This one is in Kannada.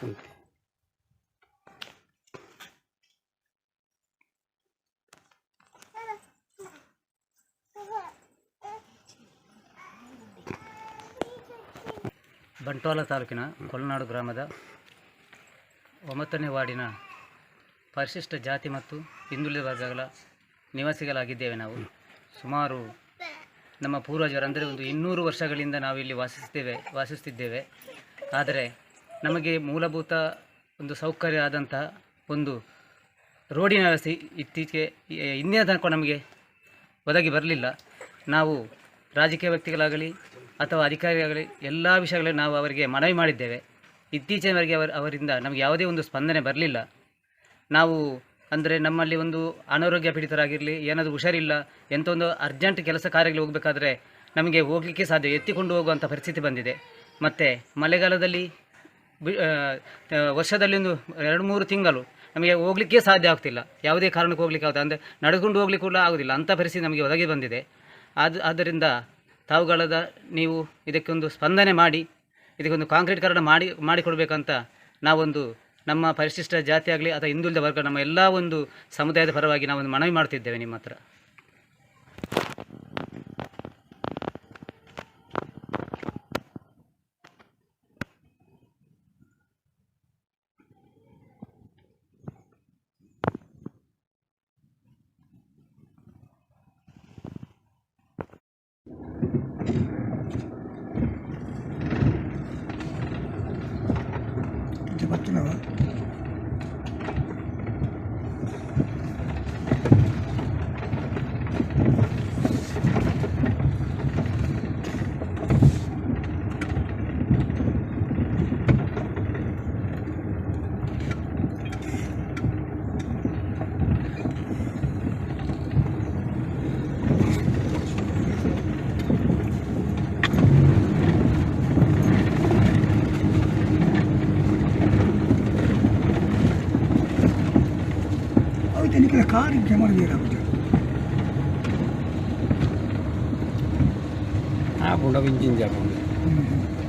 ಬಂಟ್ವಾಳ ತಾಲೂಕಿನ ಕೊಲ್ನಾಡು ಗ್ರಾಮದ ಒಂಬತ್ತನೇ ವಾರ್ಡಿನ ಪರಿಶಿಷ್ಟ ಜಾತಿ ಮತ್ತು ಹಿಂದುಳಿದ ವರ್ಗಗಳ ನಿವಾಸಿಗಳಾಗಿದ್ದೇವೆ ನಾವು. ಸುಮಾರು ನಮ್ಮ ಪೂರ್ವಜರು, ಅಂದರೆ ಒಂದು ಇನ್ನೂರು ವರ್ಷಗಳಿಂದ ನಾವು ಇಲ್ಲಿ ವಾಸಿಸ್ತೇವೆ ವಾಸಿಸ್ತಿದ್ದೇವೆ ಆದರೆ ನಮಗೆ ಮೂಲಭೂತ ಒಂದು ಸೌಕರ್ಯ ಆದಂತಹ ಒಂದು ರೋಡಿನ ವ್ಯವಸ್ಥೆ ಇತ್ತೀಚೆಗೆ ಇಂದಿನ ತನಕ ನಮಗೆ ಒದಗಿ ಬರಲಿಲ್ಲ. ನಾವು ರಾಜಕೀಯ ವ್ಯಕ್ತಿಗಳಾಗಲಿ ಅಥವಾ ಅಧಿಕಾರಿಗಳಾಗಲಿ ಎಲ್ಲ ವಿಷಯಗಳಲ್ಲಿ ನಾವು ಅವರಿಗೆ ಮನವಿ ಮಾಡಿದ್ದೇವೆ. ಇತ್ತೀಚಿನವರೆಗೆ ಅವರ ಅವರಿಂದ ನಮಗೆ ಯಾವುದೇ ಒಂದು ಸ್ಪಂದನೆ ಬರಲಿಲ್ಲ. ನಾವು ಅಂದರೆ ನಮ್ಮಲ್ಲಿ ಒಂದು ಅನಾರೋಗ್ಯ ಪೀಡಿತರಾಗಿರಲಿ, ಏನಾದರೂ ಹುಷಾರಿಲ್ಲ ಎಂಥ ಒಂದು ಅರ್ಜೆಂಟ್ ಕೆಲಸ ಕಾರ್ಯಗಳಿಗೆ ಹೋಗಬೇಕಾದ್ರೆ ನಮಗೆ ಹೋಗಲಿಕ್ಕೆ ಸಾಧ್ಯ, ಎತ್ತಿಕೊಂಡು ಹೋಗುವಂಥ ಪರಿಸ್ಥಿತಿ ಬಂದಿದೆ. ಮತ್ತು ಮಳೆಗಾಲದಲ್ಲಿ ವರ್ಷದಲ್ಲಿ ಒಂದು ಎರಡು ಮೂರು ತಿಂಗಳು ನಮಗೆ ಹೋಗಲಿಕ್ಕೆ ಸಾಧ್ಯ ಆಗ್ತಿಲ್ಲ. ಯಾವುದೇ ಕಾರಣಕ್ಕೆ ಹೋಗ್ಲಿಕ್ಕೆ ಆಗುತ್ತೆ ಅಂದರೆ ನಡೆದುಕೊಂಡು ಹೋಗ್ಲಿಕ್ಕೆ ಕೂಡ ಆಗೋದಿಲ್ಲ. ಅಂಥ ಪರಿಸ್ಥಿತಿ ನಮಗೆ ಒದಗಿ ಬಂದಿದೆ. ಅದು ಆದ್ದರಿಂದ ತಾವುಗಳದ ನೀವು ಇದಕ್ಕೊಂದು ಸ್ಪಂದನೆ ಮಾಡಿ, ಇದಕ್ಕೊಂದು ಕಾಂಕ್ರೀಟ್ಕರಣ ಮಾಡಿ, ಮಾಡಿಕೊಡ್ಬೇಕಂತ ನಾವೊಂದು ನಮ್ಮ ಪರಿಶಿಷ್ಟ ಜಾತಿ ಆಗಲಿ ಅಥವಾ ಹಿಂದುಳಿದ ವರ್ಗ, ನಮ್ಮ ಎಲ್ಲ ಒಂದು ಸಮುದಾಯದ ಪರವಾಗಿ ನಾವೊಂದು ಮನವಿ ಮಾಡ್ತಿದ್ದೇವೆ ನಿಮ್ಮ ಹತ್ರ. tiene que dejar y que mordiera. ആ പുണ്ട പിഞ്ചിഞ്ചാ പുണ്ട്